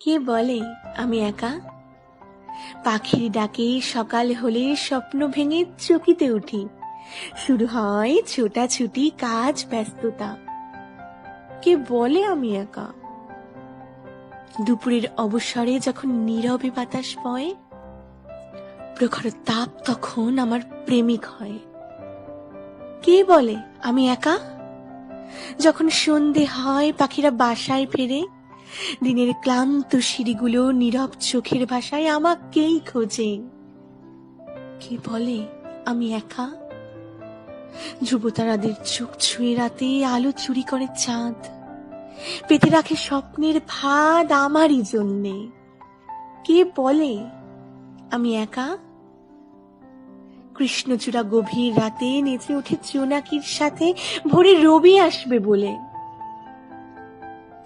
কে বলে আমি একা? পাখির ডাকে সকাল হলে স্বপ্ন ভেঙে চকিতে উঠি। শুরু হয় ছোটাছুটি, কাজ, ব্যস্ততা। কে বলে আমি একা? দুপুরের অবসরে যখন নীরবে বাতাস পয় প্রখর তাপ তখন আমার প্রেমিক হয়। কে বলে আমি একা? যখন সন্ধে হয়, পাখিরা বাসায় ফেরে দিনের ক্লান্ত সিঁড়িগুলো নীরব চোখের ভাষায় আমাকেই খোঁজে। কে বলে আমি একা? যুবতারাদের চোখ ছুঁয়ে রাতে আলো চুরি করে চাঁদ। পেতে রাখে স্বপ্নের ভাত আমারই জন্যে। কে বলে আমি একা? কৃষ্ণচূড়া গভীর রাতে নেচে ওঠে জোনাকির সাথে, ভোরে রবি আসবে বলে।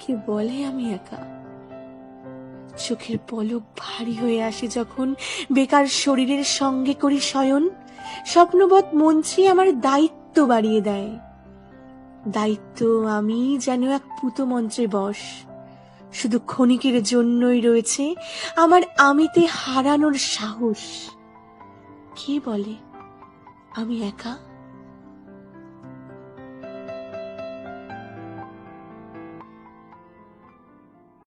কে বলে আমি একা? চোখের পলক ভারী হয়ে আসে যখন বেকার শরীরের সঙ্গে করি শয়ন। স্বপ্নবৎ মঞ্চে আমার দায়িত্ব বাড়িয়ে দেয়। দায়িত্ব আমি যেন এক পুত মন্ত্রে বস শুধু ক্ষণিকের জন্যই রয়েছে আমার আমিতে হারানোর সাহস। কে বলে আমি একা?